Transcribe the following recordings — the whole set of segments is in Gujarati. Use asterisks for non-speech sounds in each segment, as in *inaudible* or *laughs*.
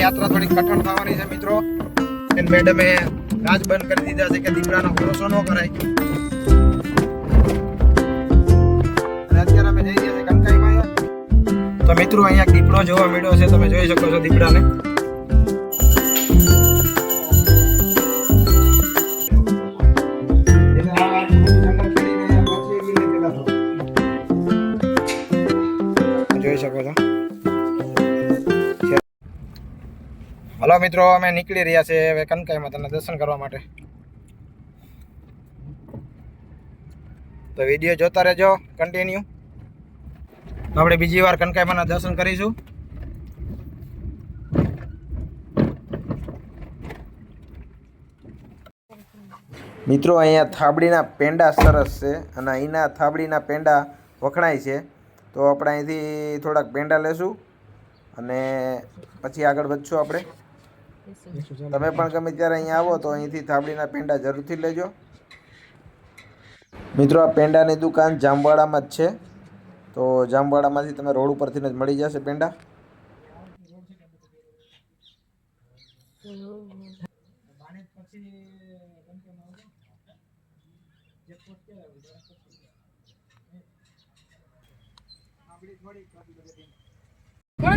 યાત્રા થોડી કઠણ થવાની છે મિત્રો. મેડમે રાજ બંધ કરી દીધા છે કે દીકરાનો ભરોસો ન કરાય. અત્યારે અમે જઈ રહ્યા છે કનકાઈમાં તો મિત્રો, અહીંયા દીપડો જોવા મળ્યો છે. તમે જોઈ શકો છો દીપડાને. હલો મિત્રો, અમે નીકળી રહ્યા છે હવે કનકાઈમાં તમને દર્શન કરવા માટે. તો વીડિયો જોતા રહેજો કન્ટિન્યુ આપણે બીજી વાર કનકાઈમાંના દર્શન કરીશું. મિત્રો, અહીંયા થાબડીના પેંડા સરસ છે અને અહીંના થાબડીના પેંડા વખણાય છે. તો આપણે અહીંથી થોડાક પેંડા લેશું અને પછી આગળ વધશું આપણે. તમે પણ ગમે ત્યારે અહીંયા આવો તો અહીંથી થાબડીના પેંડા જરૂરથી લેજો. મિત્રો, આ પેંડાની દુકાન જામવાડામાં જ છે. તો જામવાડામાંથી તમે રોડ ઉપરથી જ મળી જશે પેંડા.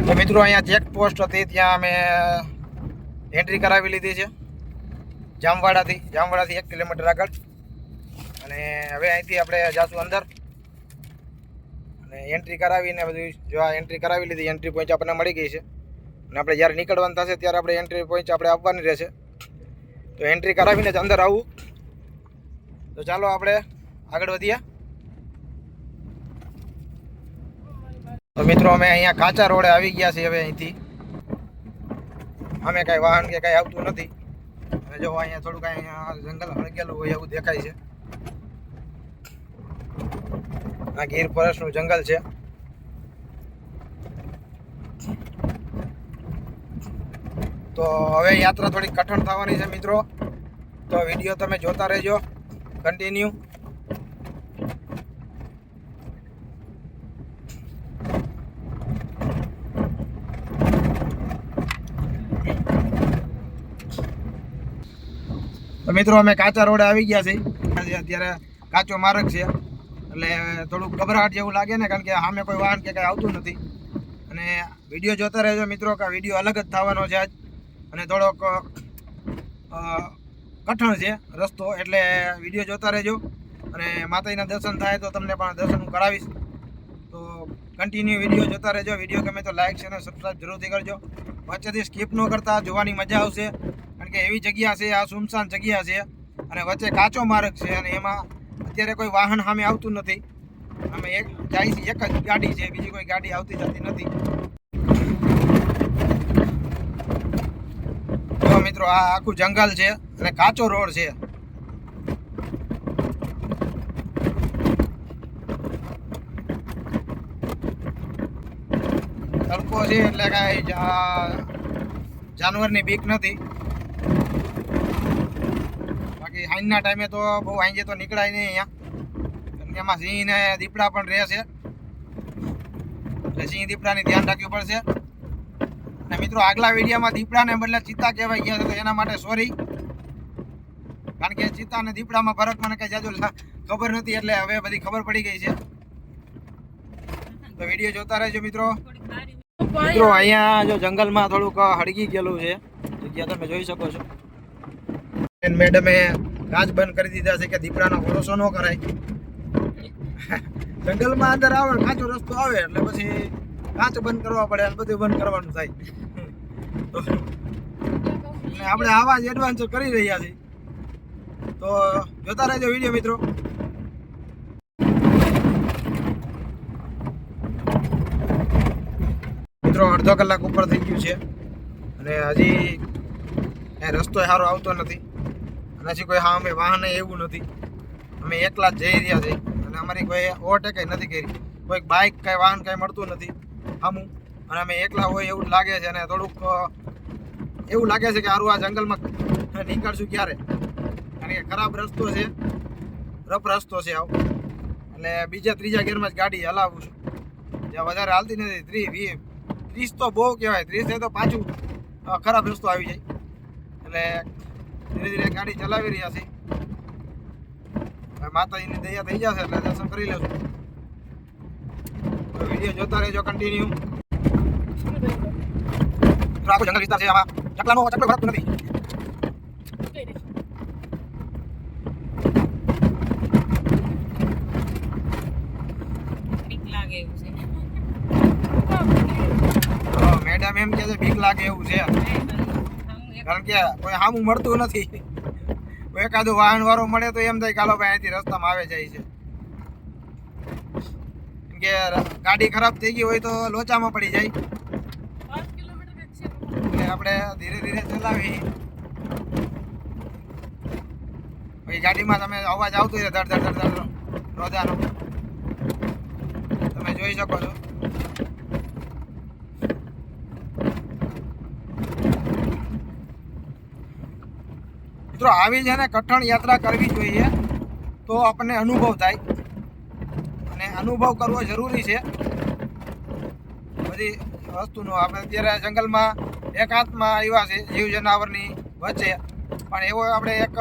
તો મિત્રો, અહીંયા ચેક પોસ્ટ હતી, ત્યાં અમે એન્ટ્રી કરાવી લીધી છે. જામવાડાથી જામવાડાથી એક કિલોમીટર આગળ. અને હવે અહીંથી આપણે જાશું અંદર. અને એન્ટ્રી કરાવીને બધું જો આ એન્ટ્રી કરાવી લીધી એન્ટ્રી પોઈન્ટ આપણને મળી ગઈ છે. અને આપણે જ્યારે નીકળવાનું થશે ત્યારે આપણે એન્ટ્રી પોઈન્ટ આપણે આપવાની રહેશે. તો એન્ટ્રી કરાવીને જ અંદર આવવું તો ચાલો આપણે આગળ વધીએ. તો મિત્રો, અમે અહીંયા કાચા રોડે આવી ગયા છીએ હવે અહીંથી. અમે કાંઈ વાહન કે કાંઈ આવતું નથી. અને જો અહીંયા થોડું કાંઈ અહીંયા જંગલ હળગેલું હોય એવું દેખાય છે. આ ગીર ફોરેસ્ટનું જંગલ છે. તો હવે યાત્રા થોડી કઠણ થવાની છે મિત્રો. તો વીડિયો તમે જોતા રહેજો. કન્ટિન્યુ મિત્રો, અમે કાચા રોડે આવી ગયા છીએ. અત્યારે કાચો માર્ગ છે. એટલે થોડુંક ગભરાટ જેવું લાગે ને, કારણ કે સામે કોઈ વાહન કે કાંઈ આવતું નથી. અને વીડિયો જોતા રહેજો મિત્રો, કે વીડિયો અલગ જ થવાનો છે આજ. અને થોડોક કઠણ છે રસ્તો, એટલે વીડિયો જોતા રહેજો. અને માતાજીના દર્શન થાય તો તમને પણ દર્શન હું કરાવીશ. તો કન્ટિન્યુ વીડિયો જોતા રહેજો. વીડિયો ગમે તો લાઇક છે અને સબસ્ક્રાઈબ જરૂરથી કરજો. વચ્ચેથી સ્કીપ ન કરતા, જોવાની મજા આવશે. કે એવી જગ્યા છે, આ સુમસાન જગ્યા છે અને વચ્ચે કાચો માર્ગ છે અને એમાં અત્યારે કોઈ વાહન સામે આવતું નથી. અમે એક જાય છે, એક જ ગાડી છે, બીજી કોઈ ગાડી આવતી જતી નથી. મિત્રો, આ આખું જંગલ છે અને કાચો રોડ છે. તડકો છે એટલે કાંઈ જાનવરની બીક નથી. હાઈના ટાઈમે તો બહુ હાંજે તો નીકળાય નહીં અહીંયા. એમાં સિંહ ને દીપડા પણ રહે છે. એટલે સિંહ દીપડાની ધ્યાન રાખવું પડશે. અને મિત્રો, આગલા વિડીયોમાં દીપડાને બદલે ચિત્તા કહેવાય ગયા છે, તો એના માટે સોરી કારણ કે ચિત્તા અને દીપડામાં ફરક મને કઈ જાજુ ખબર નથી, એટલે હવે બધી ખબર પડી ગઈ છે. તો વીડિયો જોતા રહેજો, મિત્રો. મિત્રો, અહીંયા જો જંગલમાં થોડુંક હળગી ગયેલું છે. જગ્યા તમે જોઈ શકો છો. મેડમે કાચ બંધ કરી દીધા છે કે દીપડાનો ભરોસો ન કરાય. જંગલમાં અંદર આવે, કાચો રસ્તો આવે, એટલે પછી કાચ બંધ કરવા પડે અને બધું બંધ કરવાનું થાય. આપણે આવા જ એડવાન્સ કરી રહ્યા છીએ. તો જોતા રહેજો વીડિયો, મિત્રો. મિત્રો, અડધો કલાક ઉપર થઈ ગયું છે. અને હજી રસ્તો સારો આવતો નથી. હજી કોઈ હા અમે વાહન એવું નથી. અમે એકલા જ જઈ રહ્યા છીએ અને અમારી કોઈ ઓવરટેક નથી કરી. કોઈ બાઇક કાંઈ વાહન કાંઈ મળતું નથી. આમું અને અમે એકલા હોય એવું લાગે છે અને થોડુંક એવું લાગે છે કે સારું આ જંગલમાં નીકળશું ક્યારે? કારણ કે ખરાબ રસ્તો છે. રફ રસ્તો છે આવો. એટલે બીજા ત્રીજા ગેરમાં જ ગાડી હલાવું છું. જ્યાં વધારે હાલતી નથી. ત્રીસ વીસ ત્રીસ તો બહુ કહેવાય. ત્રીસ તો પાછું ખરાબ રસ્તો આવી જાય. એટલે ધીરે ધીરે ગાડી ચલાવી રહ્યા છે માતાજીની દયા થઈ જશે એટલે દર્શન કરી લેશું. વીડિયો જોતા રહેજો કન્ટિન્યુ આખો જંગલ વિસ્તાર છે આમાં ચકલાનો ચકલો ભરાતું નથી. મેડમ એમ કે છે બીક લાગે એવું છે. કારણ કે કોઈ સામું મળતું નથી. કોઈ એકાદું વાહન વાળો મળે તો એમ થાય કાલો ભાઈ અહીંથી રસ્તામાં આવે જાય છે. કે ગાડી ખરાબ થઈ ગઈ હોય તો લોચામાં પડી જાય. એટલે આપણે ધીરે ધીરે ચલાવી. પછી ગાડીમાં તમે અવાજ આવતો હોય ધડ ધડ ધડ ધડ રોજાનો. તમે જોઈ શકો છો. મિત્રો, આવી છે ને કઠણ યાત્રા કરવી જોઈએ તો આપણને અનુભવ થાય. અને અનુભવ કરવો જરૂરી છે. બધી વસ્તુનો. આપણે અત્યારે જંગલમાં એકાંતમાં આવ્યા છે, જીવ જનાવરની વચ્ચે. પણ એવો આપણે એક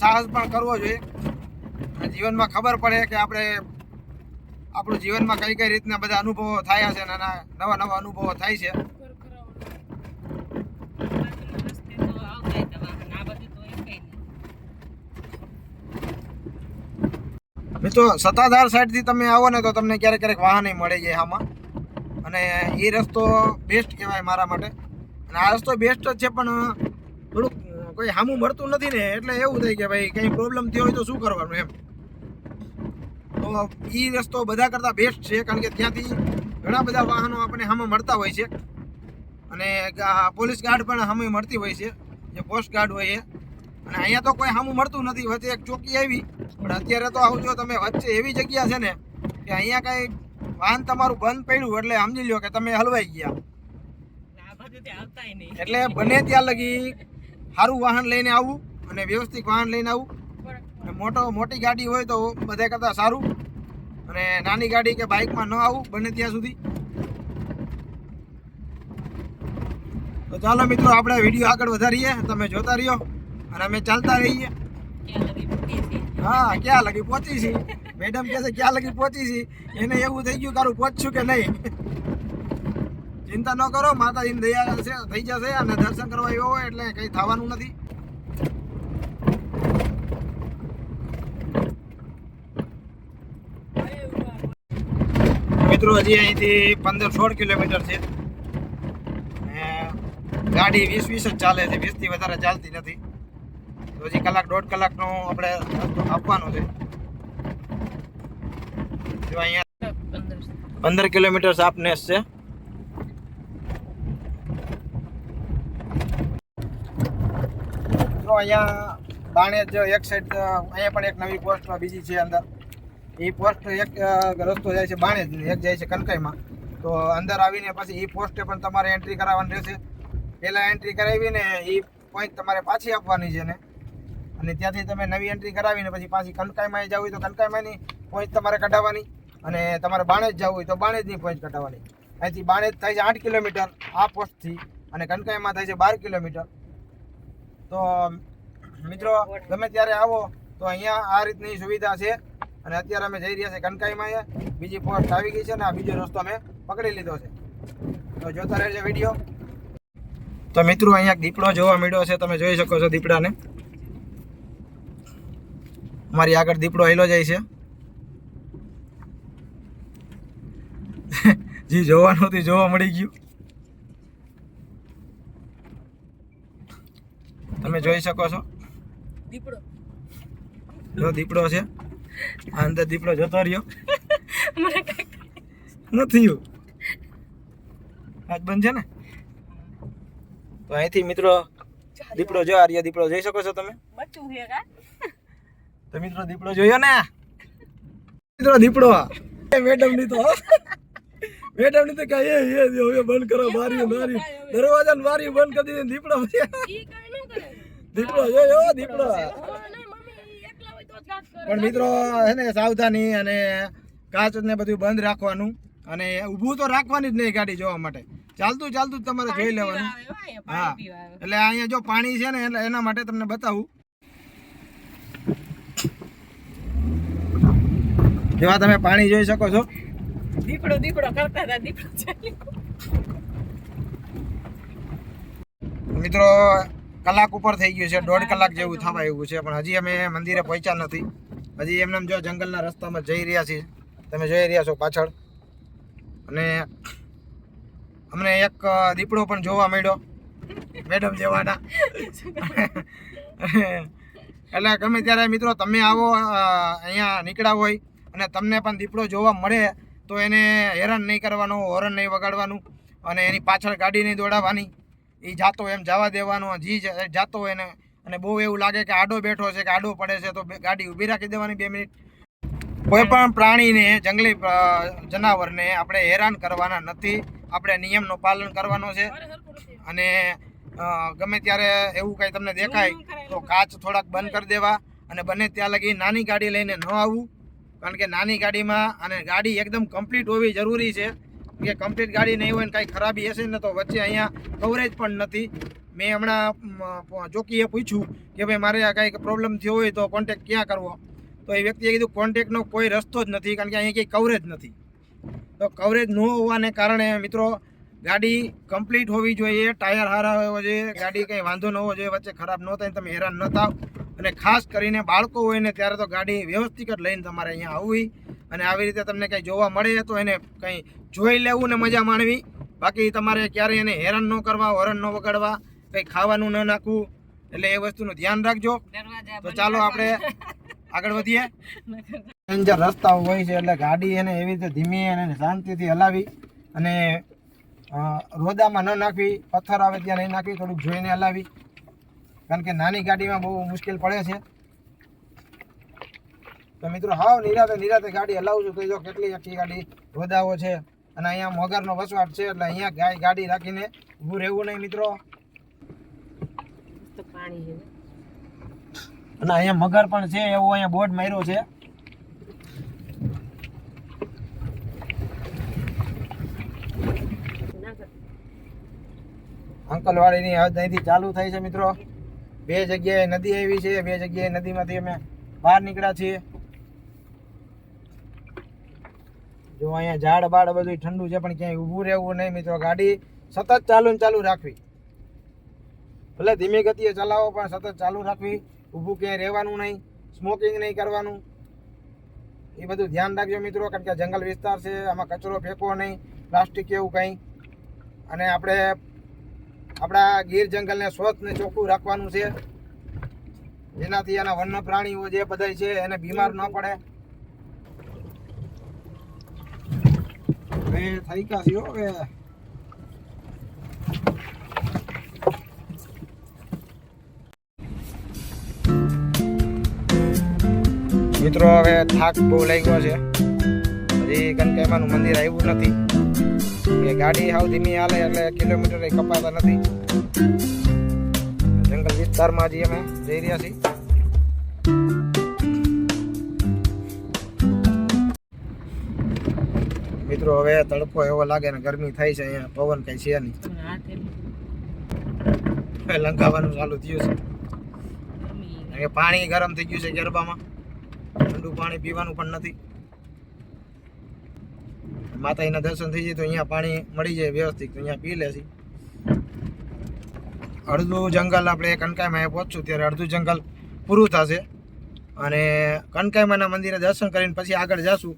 સાહસ પણ કરવો જોઈએ. જીવનમાં ખબર પડે કે આપણે, આપણું જીવનમાં કઈ કઈ રીતના બધા અનુભવો થયા છે નાના નવા નવા અનુભવો થાય છે બાજુના રસ્તે તો આવતા હતા વાહન આ બધું તો એમ કઈ નહીં મિત્રો સત્તાધાર સાઈડથી તમે આવો ને તો તમને ક્યારેક ક્યારેક વાહન મળી જાય આમાં. અને એ રસ્તો બેસ્ટ કહેવાય મારા માટે. અને આ રસ્તો બેસ્ટ જ છે પણ થોડુંક કોઈ હામું મળતું નથી ને, એટલે એવું થાય કે ભાઈ કંઈ પ્રોબ્લેમ થયો હોય તો શું કરવાનું એમ. તો એ રસ્તો બધા કરતાં બેસ્ટ છે, કારણ કે ત્યાંથી ઘણા બધા વાહનો આપણને સામે મળતા હોય છે. અને પોલીસ ગાર્ડ પણ સામે મળતી હોય છે. જે પોસ્ટ ગાર્ડ હોય એ. અને અહીંયા તો કોઈ સામું મળતું નથી વચ્ચે એક ચોકી આવી. પણ અત્યારે તો આવજો તમે વચ્ચે એવી જગ્યા છે ને કે અહીંયા કાંઈ વાહન તમારું બંધ પડ્યું એટલે સમજી લ્યો કે તમે હલવાઈ ગયા. એટલે બને ત્યાં લગી સારું વાહન લઈને આવવું અને વ્યવસ્થિત વાહન લઈને આવવું અને મોટો મોટી ગાડી હોય તો બધા કરતાં સારું. અને નાની ગાડી કે બાઇકમાં ન આવવું બને ત્યાં સુધી. તો ચાલો મિત્રો આપણે વીડિયો આગળ વધારીએ. તમે જોતા રહ્યો. અને અમે ચાલતા રહીએ. હા ક્યાં લગી પહોંચી છી મેડમ કહે છે ક્યાં લગી પહોંચી છી એને એવું થઈ ગયું તારું પહોંચશું કે નહીં? ચિંતા ન કરો માતાજીની દયા છે થઈ જશે અને દર્શન કરવા આવ્યો હોય એટલે કંઈ થવાનું નથી. મિત્રો હજી અહીંથી પંદર સોળ કિલોમીટર છે. ગાડી વીસ વીસ જ ચાલે છે વીસથી વધારે ચાલતી નથી. હજી કલાક, દોઢ કલાકનો આપણે આપવાનું છે. જો અહીંયા પંદર કિલોમીટર સાપનેસ છે. જો અહીંયા બાણેજ એક સાઈડ અહીંયા પણ એક નવી પોસ્ટ બીજી છે અંદર. એ પોસ્ટ એક રસ્તો જાય છે બાણેજ એક જાય છે કનકાઈમાં. તો અંદર આવીને પછી એ પોસ્ટે પણ તમારે એન્ટ્રી કરાવવાની રહેશે. પહેલાં એન્ટ્રી કરાવીને એ પોઈન્ટ તમારે પાછી આપવાની છે ને અને ત્યાંથી તમે નવી એન્ટ્રી કરાવીને પછી પાછી કનકાઈમાં જવું હોય તો કનકાઈમાંની પોઈન્ટ તમારે કઢાવવાની અને તમારે બાણેજ જવું હોય તો બાણેજની પોઈન્ટ કઢાવવાની. અહીંથી બાણેજ થાય છે આઠ કિલોમીટર આ પોસ્ટથી અને કનકાઈમાં થાય છે બાર કિલોમીટર. તો, મિત્રો, ગમે ત્યારે આવો તો અહીંયા આ રીતની સુવિધા છે અને અત્યારે અમે જઈ રહ્યા છે કનકાઈમાં. બીજી પોસ્ટ આવી ગઈ છે ને આ બીજો રસ્તો અમે પકડી લીધો છે. તો જોતા રહેજો વીડિયો. તો મિત્રો, અહીંયા દીપડો જોવા મળ્યો છે. તમે જોઈ શકો છો દીપડાને. અમારી આગળ દીપડો હેલો જાય છે. *laughs* જી જોવાનું તે જોવા મળી ગયું. તમે જોઈ શકો છો. દીપડો. જો દીપડો છે. આ અંદર દીપડો જતો રહ્યો. *laughs* નથી આજ બંધ છે ને? તો અહીંથી મિત્રો દીપડો જો આ રહ્યો દીપડો જોઈ શકો છો તમે? બચ્ચું છે તો મિત્રો દીપડો જોયો ને? મિત્રો દીપડો મેડમની તો મેડમની તો કઈ એ એ હવે બંધ કરો મારી મારી દરવાજા મારી બંધ કરી દીધી દીપડો છે. ઈ કાઈ ન કરે. દીપડો જોયો દીપડો. પણ મિત્રો હે ને સાવધાની અને કાચ ને બધું બંધ રાખવાનું. અને ઊભું તો રાખવાની જ નહીં ગાડી જોવા માટે. ચાલતું ચાલતું જ તમારે જોઈ લેવાનું. હો. એટલે અહીંયા જો પાણી છે ને એટલે એના માટે તમને બતાવું. જેવા તમે પાણી જોઈ શકો છો. દીપડો દીપડો કરતા હતા દીપડો મિત્રો કલાક ઉપર થઈ ગયું છે. દોઢ કલાક જેવું થવા એવું છે પણ હજી અમે મંદિરે પહોંચ્યા નથી. હજી એમને એમ જો જંગલના રસ્તામાં જઈ રહ્યા છીએ. તમે જોઈ રહ્યા છો પાછળ. અને અમને એક દીપડો પણ જોવા મળ્યો. મેડમ જેવાના. *laughs* એટલે ગમે ત્યારે મિત્રો તમે આવો અહીંયા નીકળ્યા હોય અને તમને પણ દીપડો જોવા મળે તો એને હેરાન નહીં કરવાનું, હોરન નહીં વગાડવાનું અને એની પાછળ ગાડી નહીં દોડાવવાની. એ જાતો એમ જવા દેવાનો, જી જાતો હોય ને અને બહુ એવું લાગે કે આડો બેઠો છે, કે આડો પડે છે, તો ગાડી ઊભી રાખી દેવાની બે મિનિટ. કોઈ પણ પ્રાણીને, જંગલી જનાવરને આપણે હેરાન કરવાના નથી. આપણે નિયમનું પાલન કરવાનો છે. અને ગમે ત્યારે એવું કંઈ તમને દેખાય, તો કાચ થોડાક બંધ કરી દેવા. અને બને ત્યાં લગી નાની ગાડી લઈને ન આવવું કારણ કે નાની ગાડીમાં અને ગાડી એકદમ કમ્પ્લીટ હોવી જરૂરી છે. કે કમ્પ્લીટ ગાડી નહીં હોય ને કાંઈ ખરાબી હશે ને તો વચ્ચે અહીંયા કવરેજ પણ નથી. મેં હમણાં ચોકીએ પૂછ્યું કે ભાઈ મારે આ કાંઈક પ્રોબ્લેમ થયો હોય તો કોન્ટેક ક્યાં કરવો? તો એ વ્યક્તિએ કીધું કોન્ટેકનો કોઈ રસ્તો જ નથી, કારણ કે અહીંયા કંઈ કવરેજ નથી. તો કવરેજ ન હોવાને કારણે મિત્રો, ગાડી કમ્પ્લીટ હોવી જોઈએ, ટાયર હારા હોવા જોઈએ, ગાડી કંઈ વાંધો ન હોવો જોઈએ, વચ્ચે ખરાબ ન થાય તમે હેરાન ન થાવ. અને ખાસ કરીને બાળકો હોય ને ત્યારે તો ગાડી વ્યવસ્થિત જ લઈને તમારે અહીંયા આવવી. અને આવી રીતે તમને કંઈ જોવા મળે તો એને કંઈ જોઈ લેવું ને મજા માણવી. બાકી તમારે ક્યારેય એને હેરાન ન કરવા હરણ ન વગાડવા કંઈ ખાવાનું ન નાખવું. એટલે એ વસ્તુનું ધ્યાન રાખજો. તો ચાલો આપણે આગળ વધીએ. *laughs* ડેન્જર રસ્તાઓ હોય છે એટલે ગાડી એને એવી રીતે ધીમી અને શાંતિથી હલાવી અને રોદામાં ન નાખવી. પથ્થર આવે ત્યાં નહીં નાખવી થોડુંક જોઈને હલાવી. કારણ કે નાની ગાડીમાં બહુ મુશ્કેલ પડે છે. તો મિત્રો હાવ નિરાતે નિરાતે ગાડી હલાવું છું. તો જો કેટલી આખી ગાડી રોદાઓ છે. અને અહીંયા મગરનો વસવાટ છે એટલે અહીંયા ગાય ગાડી રાખીને ઊભું રહેવું નહીં મિત્રો. અને અહીંયા મગર પણ છે એવું અહીંયા બોર્ડ માર્યો છે. અંકલવાડીની અહીંથી ચાલુ થાય છે મિત્રો. બે જગ્યાએ નદી આવી છે, બે જગ્યાએ નદીમાંથી અમે બહાર નીકળ્યા છીએ. જો અહીંયા ઝાડ બાડ બધું ઠંડુ છે, પણ ક્યાંય ઊભું રહેવું નહીં મિત્રો. ગાડી સતત ચાલુ ચાલુ રાખવી. ભલે ધીમી ગતિએ ચલાવો, પણ સતત ચાલુ રાખવી. ઊભું ક્યાંય રહેવાનું નહીં સ્મોકિંગ નહીં કરવાનું. એ બધું ધ્યાન રાખજો મિત્રો, કારણ કે જંગલ વિસ્તાર છે, આમાં કચરો ફેંકવો નહીં, પ્લાસ્ટિક એવું કંઈ. અને આપણે આપણા ગીર જંગલને સ્વચ્છ ને ચોખ્ખું રાખવાનું છે. જેનાથી એના વન્ય પ્રાણીઓ જે બધા છે એને બીમાર ન પડે. હવે થઈ ગયા છીએ મિત્રો, હવે થાક બહુ લાગ્યો છે. હજી કનકાઈમાનું મંદિર આવ્યું નથી. કે ગાડી હાવ ધીમી હાલે એટલે કિલોમીટર કપાતા નથી. જંગલ વિસ્તારમાં હજી અમે જઈ રહ્યા છીએ. મિત્રો હવે તડકો એવો લાગે ને ગરમી થાય છે અહીંયા પવન કઈ છે નહીં. લંકાવાનું ચાલુ થયું છે. પાણી ગરમ થઈ ગયું છે ગરબામાં. ઠંડુ પાણી પીવાનું પણ નથી. માતાજીના દર્શન થઈ જાય તો અહીંયા પાણી મળી જાય વ્યવસ્થિત. તો અહીંયા પી લેશે અડધું જંગલ આપણે કનકાઈમાં પહોંચશું ત્યારે અડધું જંગલ પૂરું થશે. અને કનકાઈમાના મંદિરે દર્શન કરીને પછી આગળ જાશું.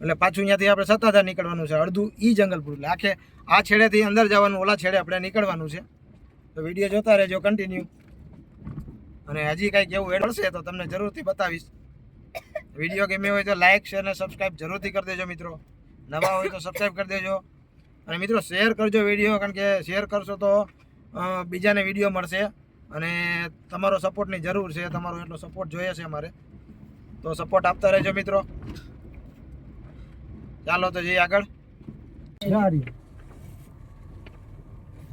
એટલે પાછું અહીંયાથી આપણે સત્તાધાર નીકળવાનું છે. અડધું ઈ જંગલ પૂરું. એટલે આખે આ છેડેથી અંદર જવાનું, ઓલા છેડે આપણે નીકળવાનું છે. તો વીડિયો જોતા રહેજો કન્ટિન્યુ અને હજી કાંઈક એવું એડ મળશે તો તમને જરૂરથી બતાવીશ. વીડિયો ગમ્યો હોય તો લાઇક શેર અને સબસ્ક્રાઈબ જરૂરથી કરી દેજો મિત્રો. નવા હોય તો સબસ્ક્રાઈબ કરી દેજો. અને મિત્રો શેર કરજો વીડિયો કારણ કે શેર કરશો તો બીજાને વીડિયો મળશે. અને તમારો સપોર્ટની જરૂર છે તમારો એટલો સપોર્ટ જોઈએ છે અમારે. તો સપોર્ટ આપતા રહેજો મિત્રો. ચાલો તો જઈએ આગળ.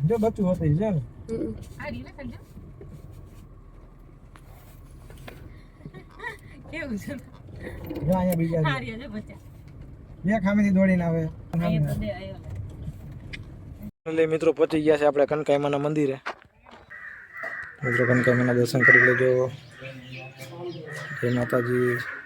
જો બચ્ચું હોતું છે ને કેવું છે? બીજા બે ખામેથી દોડીને આવે. મિત્રો પહોંચી ગયા છે આપણે કનકાઈમાના મંદિરે. મિત્રો કનકાઈમાના દર્શન કરી લેજો. જય માતાજી.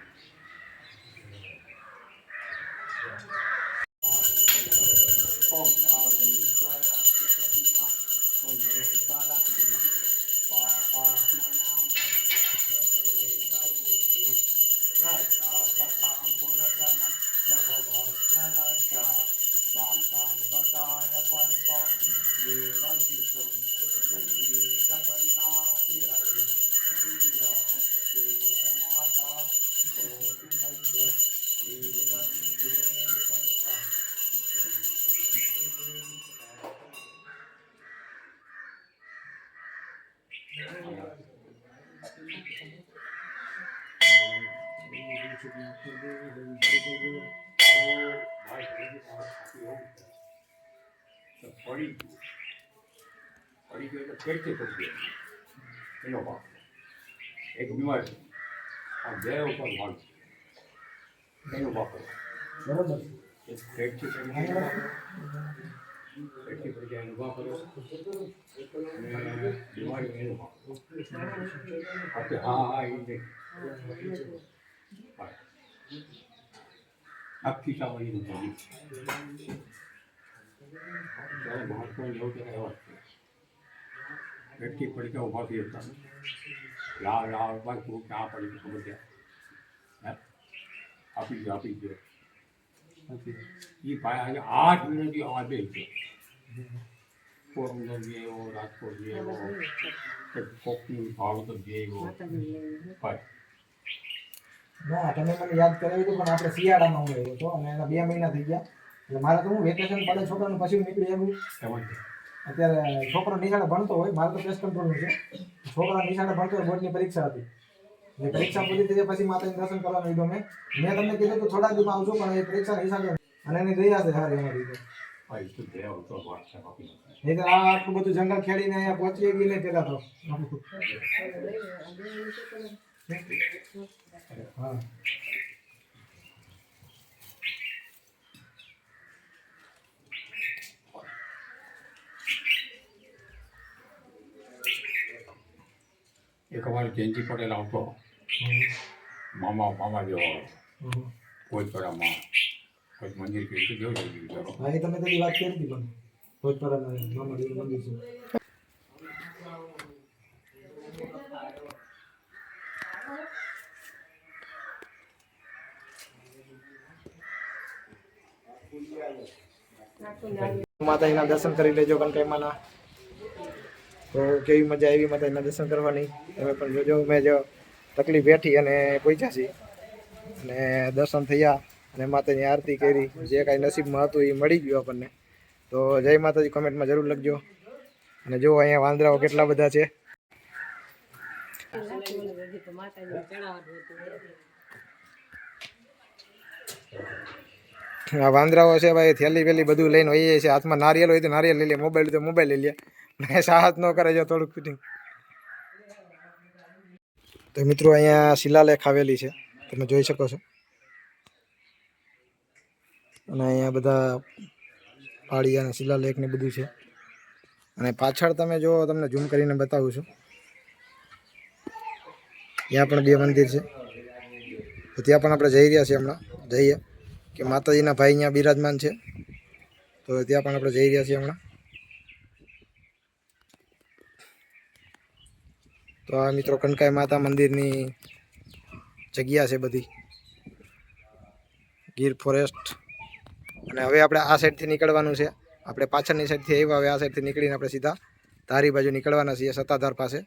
પડી ગયું એટલે ફેરથી પડી ગયું એનો બાપ એક બીમાર છે આ બે ઉપર ભાગ છે એનો બાપ બરાબર ફેરથી પડી ગયો ફેરથી પડી ગયા એનો અને બીમારી એનો આપણે હા હા એ. આખી પડી ત્યારે મહાત્મા જેવું ત્યારે લાલ લાલ બાદ તું ક્યાં પડી ગયું ખબર છે. હે? આપી આપી દો એ ભાઈ આજે આઠ મિનિટથી આ બે છે એવો રાજકોટ જે એવો કે કોકનું ભાવનગર જે એવો ભાઈ. ના તમે મને યાદ કરાવી હતું પણ આપણે શિયાળામાં હું રહ્યો હતો અને એના બે મહિના થઈ ગયા. એટલે મારે તો હું વેકેશન પડે છોકરાનું પછી નીકળી આવ્યું. અત્યારે છોકરો નિશાળે ભણતો હોય મારે તો પેસ્ટ કંટ્રોલનું છે. છોકરા નિશાળે ભણતો હોય બોર્ડની પરીક્ષા હતી. એટલે પરીક્ષા પૂરી થઈ પછી માતાજી દર્શન કરવાનું લીધો ગમે મેં તમને કીધું કે થોડા દિવસ આવજો પણ એ પરીક્ષા નિશાળે અને એની દયા છે સારી એમાં રીતે. નહીં આ આટલું બધું જંગલ ખેડીને અહીંયા પહોંચી ગઈ નહીં પેલા તો હા. એક અમારે જયંતિ પટેલ આવતો, મામા મામા જેવો ભોજપરામાં કોઈ મંદિર કીધું જેવું થઈ ગયું તમે તેની વાત કરી હતી પણ ભોજપરા મામા દેવનું મંદિર છે. માતાજીના દર્શન કરી લેજો કનકાઈમાના તો કેવી મજા આવી? માતાજીના દર્શન કરવાની. તમે પણ જોજો. મેં જો તકલીફ બેઠી અને પહોંચ્યા છીએ અને દર્શન થયા અને માતાની આરતી કરી. જે કાંઈ નસીબમાં હતું એ મળી ગયું આપણને. તો જય માતાજી. કોમેન્ટમાં જરૂર લખજો. અને જો અહીંયા વાંદરાઓ કેટલા બધા છે. વાંદરાઓ છે ભાઈ, થેલી વેલી બધું લઈને હોય છે. હાથમાં નારિયેલ હોય તો નારિયેલ લઈ લે, મોબાઈલ તો મોબાઈલ લઈ લે. ને સાહસ ન કરે જો થોડુંક ફિટિંગ તો મિત્રો અહીંયા શિલાલેખ આવેલી છે. તમે જોઈ શકો છો. અને અહીંયા બધા પાળિયા અને શિલાલેખ ને બધું છે. અને પાછળ તમે જો, તમને ઝૂમ કરીને બતાવું છું. ત્યાં પણ બે મંદિર છે. તો ત્યાં પણ આપણે જઈ રહ્યા છીએ હમણાં. જઈએ. કે માતાજીના ભાઈ અહીંયા બિરાજમાન છે. તો ત્યાં પણ આપણે જઈ રહ્યા છીએ હમણાં. તો આ મિત્રો કનકાઈ માતા મંદિરની જગ્યા છે બધી. ગીર ફોરેસ્ટ. અને હવે આપણે આ સાઈડથી નીકળવાનું છે. આપણે પાછળની સાઈડથી આવ્યા, હવે આ સાઈડથી નીકળીને આપણે સીધા ધારી બાજુ નીકળવાના છીએ, સત્તાધાર પાસે.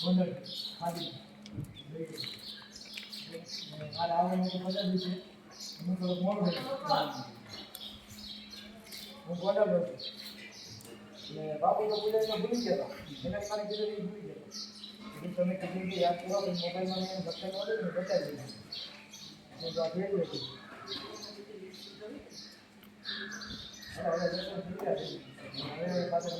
ગોંડલ ખાલી મારે આવવાનું તો મજા છે. હું થોડો મોડો હું ગોંડલ હતો એટલે બાપુ તો પૂજા ભૂલી ગયા. એને ખાલી કીધું એ ભૂલી ગયા. તમે કીધું કે યાદ કરો મોબાઈલમાં મેં ભક્ત ઓર્ડર ને બતાવી દીધું. હું તો આ ભેગું હતું. હવે પાછળ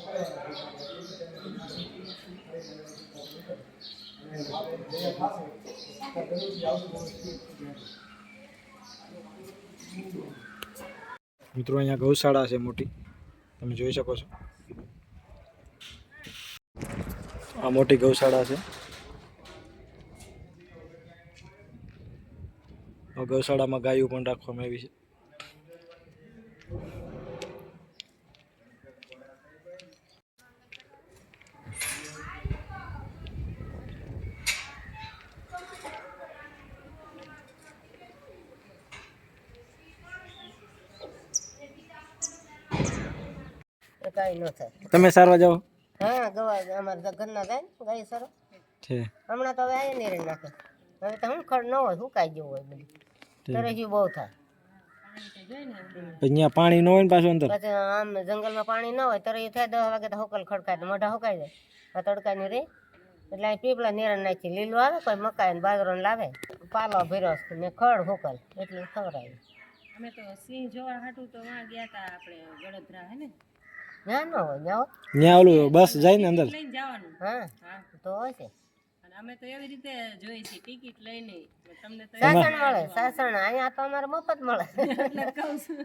મિત્રો, અહીંયા ગૌશાળા છે મોટી. તમે જોઈ શકો છો. આ મોટી ગૌશાળા છે. ગૌશાળામાં ગાયો પણ રાખવામાં આવી છે. કાંઈ ન થાય. તમે સારવા જાઓ? હા ગવા અમારે તો ઘરના ગાય ગાય સારો. છે હમણાં તો હવે અહીંયા નીરે નાખે. હવે તો હું ખડ ન હોય સુકાઈ ગયું હોય બધું. તરસ્યું બહુ થાય. અહીંયા પાણી ન હોય ને પાછું અંદર? પછી આમ જંગલમાં પાણી ન હોય તરસ્યું થાય દસ વાગે તો હોકલ ખડકાય મોઢા હોકાઈ જાય. તડકા ની રે. એટલે અહીં પીપળા નેરણ નાખી લીલું આવે કોઈ મકાઈ ને બાજરો ને લાવે. પાલો ભર્યો છે ને ખડ હોકલ એટલે ખબર આવી અમે તો સિંહ જોવા હાટું તો વાં ગયા હતા આપણે વડોદરા હે ને? ન હોય ત્યાં ત્યાં ઓલું બસ જાય ને અંદર. લઈને જવાનું. હા હા તો હોય છે. અને અમે તો એવી રીતે જોઈ છે ટિકિટ લઈને. એટલે તમને તો સાસણ મળે સાસણ. અહીંયા તો અમારે મફત મળે.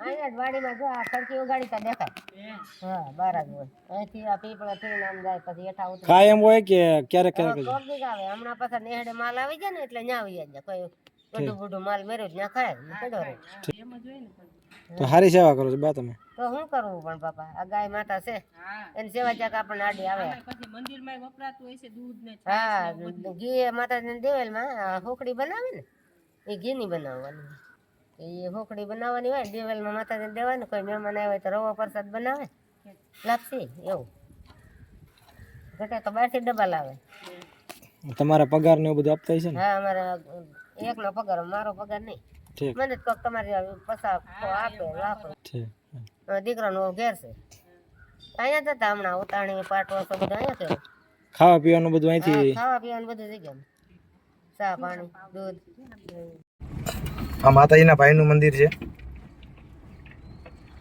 અહીંયા જ વાડીમાં જો આ ખડકી ઉગાડી તો દેખાય હા બાર જ હોય. અહીંથી આ પીપળા થઈને આમ જાય પછી હેઠા ઉતરે કાયમ હોય કે ક્યારેક ક્યારેક કોક આવે. હમણાં પાછા નેહડે માલ આવી જાય ને એટલે ન્યા આવી જાય. કોઈ બધું બધું માલ મેર્યો ત્યાં ખાય. પડ્યો રહે. એમ જ હોય ને પણ. તો સારી સેવા કરો છો બા તમે. તો શું કરવું પણ બાપા? આ ગાય માતા છે. એની સેવા ચાક આપણને આડી આવે. મંદિરમાં વપરાતું હોય છે દૂધ ને હા ઘી માતાજીને દેવેલમાં હોકડી બનાવે ને એ ઘીની બનાવવાની. એ હોકડી બનાવવાની હોય દેવેલમાં માતાજીને દેવાનું કોઈ મહેમાન આવે તો રવો પ્રસાદ બનાવે. લાપસી એવું. ઘટે તો બહારથી ડબ્બા લાવે તમારા પગાર ને એવું બધું આપતા હશે ને? હા અમારે એકનો પગાર મારો પગાર નહીં. મને તો તમારી પૈસા આપે વાપરો દીકરાનો ઘેર છે. અહીંયા જ હતા હમણાં ઉતાણી પાટો તો બધું અહીંયા છે. ખાવા પીવાનું બધું અહીંથી? ખાવા પીવાનું બધું જગ્યામાં ચા પાણી દૂધ. આ માતાજીના ભાઈનું મંદિર છે.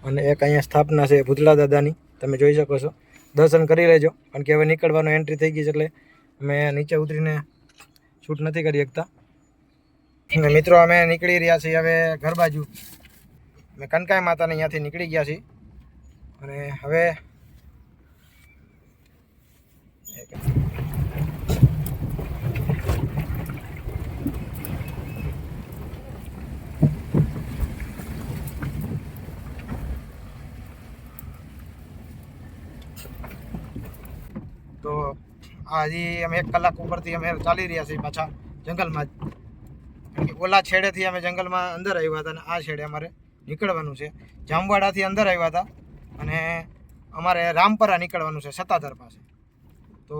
અને એક અહીંયા સ્થાપના છે ભૂતલા દાદાની. તમે જોઈ શકો છો. દર્શન કરી લેજો. કારણ કે હવે નીકળવાનું એન્ટ્રી થઈ ગઈ છે એટલે અમે નીચે ઉતરીને શૂટ નથી કરી શકતા. મિત્રો, અમે નીકળી રહ્યા છીએ હવે ઘર બાજુ. અમે કનકાઈ માતાને અહીંયાથી નીકળી ગયા છીએ. અને હવે તો આ હજી અમે એક કલાક ઉપરથી અમે ચાલી રહ્યા છીએ પાછા જંગલમાં જ. ઓલા છેડેથી અમે જંગલમાં અંદર આવ્યા હતા અને આ છેડે અમારે નીકળવાનું છે. જામવાડાથી અંદર આવ્યા હતા અને અમારે રામપરા નીકળવાનું છે સત્તાધર પાસે. તો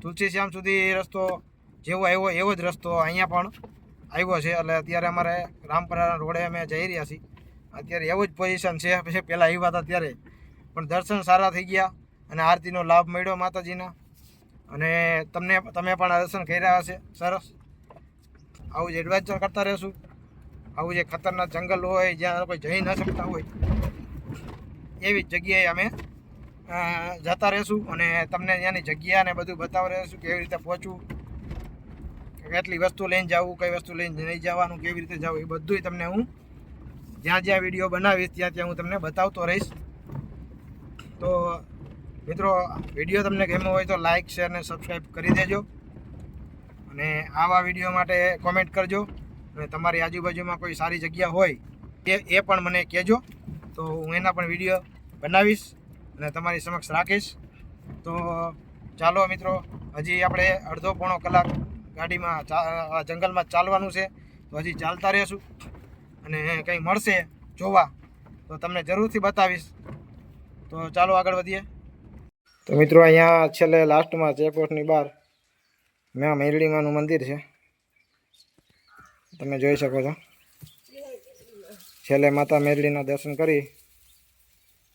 તુલસી શ્યામ સુધી રસ્તો જેવો આવ્યો એવો જ રસ્તો અહીંયા પણ આવ્યો છે. એટલે અત્યારે અમારે રામપરા રોડે અમે જઈ રહ્યા છીએ. અત્યારે એવું જ પોઝિશન છે. પછી પહેલાં આવ્યા હતા ત્યારે. પણ દર્શન સારા થઈ ગયા અને આરતીનો લાભ મળ્યો માતાજીના. અને તમને, તમે પણ આ દર્શન કર્યા હશે. સરસ. આવું જ એડવેન્ચર કરતા રહેશું. આવું જે ખતરનાક જંગલ હોય, જ્યાં કોઈ જઈ ન શકતા હોય, એવી જગ્યાએ અમે જતા રહેશું અને તમને ત્યાંની જગ્યા ને બધું બતાવી રહેશું, કેવી રીતે પહોંચવું, કેટલી વસ્તુ લઈને જવું, કઈ વસ્તુ લઈને નહીં જવાનું, કેવી રીતે જવું, એ બધુંય તમને હું જ્યાં જ્યાં વીડિયો બનાવીશ, ત્યાં ત્યાં હું તમને બતાવતો રહીશ. તો મિત્રો વીડિયો તમને ગમ્યો હોય તો લાઇક શેર અને સબસ્ક્રાઈબ કરી દેજો. અને આવા વીડિયો માટે કોમેન્ટ કરજો. અને તમારી આજુબાજુમાં કોઈ સારી જગ્યા હોય, એ એ પણ મને કહેજો. તો હું એના પણ વીડિયો બનાવીશ અને તમારી સમક્ષ રાખીશ. તો, ચાલો મિત્રો, હજી આપણે અડધો પોણો કલાક ગાડીમાં જંગલમાં ચાલવાનું છે. તો હજી ચાલતા રહેશું. અને કંઈ મળશે જોવા, તો તમને જરૂરથી બતાવીશ. તો ચાલો આગળ વધીએ. તો મિત્રો, અહીંયા છેલ્લે લાસ્ટમાં ચેકપોસ્ટની બહાર મેં મેરડીમાનું મંદિર છે. તમે જોઈ શકો છો. છેલ્લે માતા મેરડીના દર્શન કરી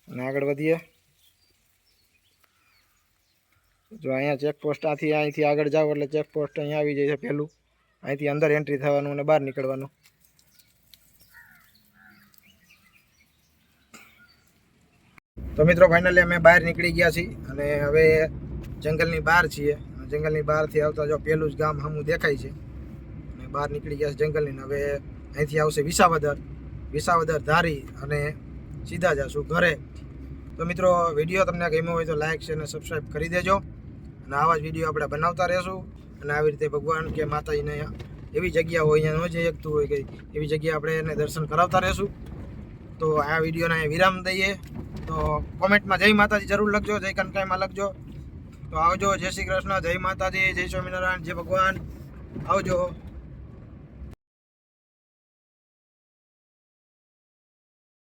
અને આગળ વધીએ. જો અહીંયા ચેકપોસ્ટ આથી અહીંથી આગળ જાઓ એટલે ચેકપોસ્ટ અહીંયા આવી જાય છે પહેલું. અહીંથી અંદર એન્ટ્રી થવાનું અને બહાર નીકળવાનું. તો મિત્રો ફાઇનલી અમે બહાર નીકળી ગયા છીએ અને હવે જંગલની બહાર છીએ. જંગલની બહારથી આવતા જો પહેલું જ ગામ હમું દેખાય છે. અને બહાર નીકળી ગયા છે જંગલની હવે અહીંથી આવશે વિસાવદર. વિસાવદર ધારી અને સીધા જશું ઘરે. તો મિત્રો વીડિયો તમને ગમ્યો હોય તો લાઇક છે અને સબસ્ક્રાઈબ કરી દેજો. અને આવા જ વીડિયો આપણે બનાવતા રહેશું. અને આવી રીતે ભગવાન કે માતાજીને એવી જગ્યા હોય અહીંયા ન જઈ શકતું હોય કે એવી જગ્યા આપણે એને દર્શન કરાવતા રહેશું. તો આ વિડીયોને વિરામ દઈએ. તો કોમેન્ટમાં જય માતાજી જરૂર લખજો, જય કનકાઈમાં લખજો. તો આવજો. જય શ્રી કૃષ્ણ. જય માતાજી. જય સ્વામિનારાયણ. જય ભગવાન. આવજો.